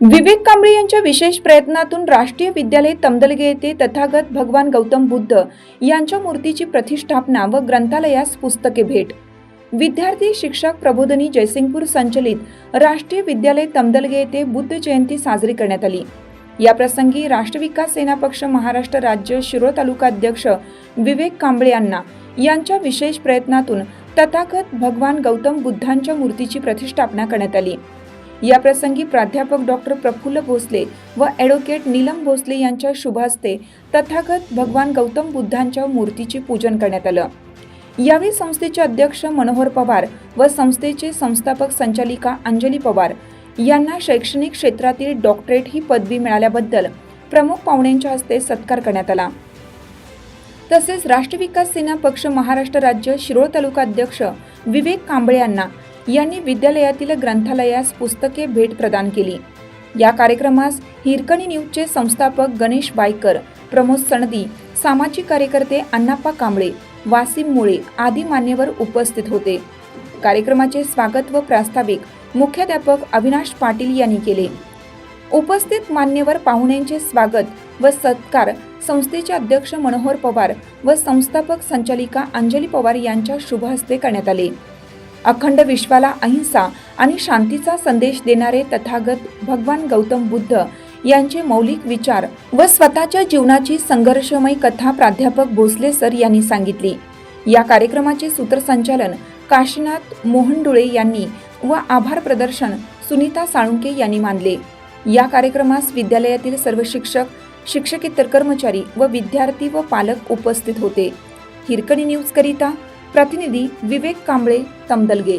विवेक कांबळे यांच्या विशेष प्रयत्नातून राष्ट्रीय विद्यालय तमदलगे येथे तथागत भगवान गौतम बुद्ध यांच्या मूर्तीची प्रतिष्ठापना व ग्रंथालयास पुस्तके भेट. विद्यार्थी शिक्षक प्रबोधनी जयसिंगपूर संचलित राष्ट्रीय विद्यालय तमदलगे येथे बुद्ध जयंती साजरी करण्यात आली. या प्रसंगी राष्ट्र विकास सेना पक्ष महाराष्ट्र राज्य शिरोळ तालुका अध्यक्ष विवेक कांबळे यांना यांच्या विशेष प्रयत्नातून तथागत भगवान गौतम बुद्धांच्या मूर्तीची प्रतिष्ठापना करण्यात आली. या प्रसंगी प्राध्यापक डॉक्टर प्रफुल्ल भोसले व ॲडव्होकेट नीलम भोसले यांच्या शुभ हस्ते तथागत भगवान गौतम बुद्धांच्या मूर्तीचे पूजन करण्यात आलं. यावेळी संस्थेचे अध्यक्ष मनोहर पवार व संस्थेचे संस्थापक संचालिका अंजली पवार यांना शैक्षणिक क्षेत्रातील डॉक्टरेट ही पदवी मिळाल्याबद्दल प्रमुख पाहुण्यांच्या हस्ते सत्कार करण्यात आला. तसेच राष्ट्र विकास सेना पक्ष महाराष्ट्र राज्य शिरोळ तालुका अध्यक्ष विवेक कांबळे यांना यांनी विद्यालयातील ग्रंथालयास पुस्तके भेट प्रदान केली. या कार्यक्रमास हिरकणी न्यूजचे संस्थापक गणेश बायकर प्रमोद सणदी सामाजिक कार्यकर्ते अण्णाप्पा कांबळे वासिम मुळे आदी मान्यवर उपस्थित होते. कार्यक्रमाचे स्वागत व प्रास्ताविक मुख्याध्यापक अविनाश पाटील यांनी केले. उपस्थित मान्यवर पाहुण्यांचे स्वागत व सत्कार संस्थेचे अध्यक्ष मनोहर पवार व संस्थापक संचालिका अंजली पवार यांच्या शुभ हस्ते करण्यात आले. अखंड विश्वाला अहिंसा आणि शांतीचा संदेश देणारे तथागत भगवान गौतम बुद्ध यांचे मौलिक विचार व स्वतःच्या जीवनाची संघर्षमय कथा प्राध्यापक भोसले सर यांनी सांगितली. या कार्यक्रमाचे सूत्रसंचालन काशीनाथ मोहनडुळे यांनी व आभार प्रदर्शन सुनीता साळुंके यांनी मानले. या कार्यक्रमास विद्यालयातील सर्व शिक्षक शिक्षकेतर कर्मचारी व विद्यार्थी व पालक उपस्थित होते. हिरकणी न्यूज करिता प्रतिनिधी विवेक कांबळे तमदलगे.